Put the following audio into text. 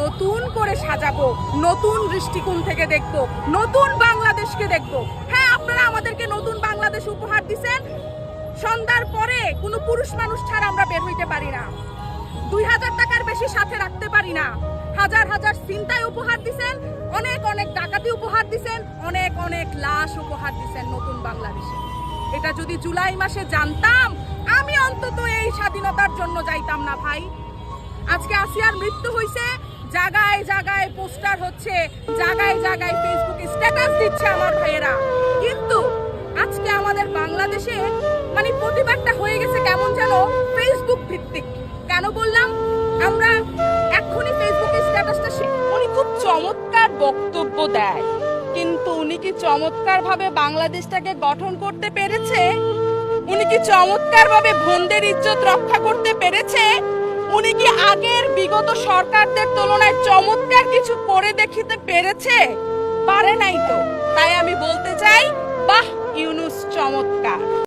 নতুন করে সাজাবো, নতুন দৃষ্টিকোণ থেকে দেখব, নতুন বাংলাদেশকে দেখব। হ্যাঁ আপনারা আমাদেরকে নতুন বাংলাদেশ উপহার দিছেন। সন্ধ্যার পরে কোনো পুরুষ মানুষ ছাড়া আমরা বের হইতে পারি না। দুই হাজার টাকার বেশি সাথে রাখতে পারি না। হাজার হাজার চিন্তায় উপহার দিছেন, অনেক অনেক ডাকাতি উপহার দিছেন, অনেক অনেক লাশ উপহার দিছেন নতুন বাংলাদেশে। এটা যদি জুলাই মাসে জানতাম, আমি অন্তত এই স্বাধীনতার জন্য যাইতাম না ভাই। আজকে আসিয়ার মৃত্যু হয়েছে জায়গায় জায়গায় পোস্টার হচ্ছে জায়গায় জায়গায় ফেসবুকে স্ট্যাটাস দিচ্ছে আমার ভাইয়েরা। কিন্তু আজকে আমাদের বাংলাদেশে মানে প্রতিবাদটা হয়ে গেছে কেমন যেন ফেসবুক ভিত্তিক। কেন বললাম? আমরা এক্ষুনি ফেসবুকে স্ট্যাটাসটা উনি খুব চমৎকার বক্তব্য দেয়। কিন্তু উনি কি চমৎকার ভাবে বাংলাদেশটাকে গঠন করতে পেরেছে? উনি কি চমৎকার ভাবে বোনদের ইজ্জত রক্ষা করতে পেরেছে? উনি কি আগের বিগত সরকারদের তুলনায় কিছু পরে দেখিতে পেরেছে? পারে নাই তো। তাই আমি বলতে চাই বাহ ইউনুস চমৎকার।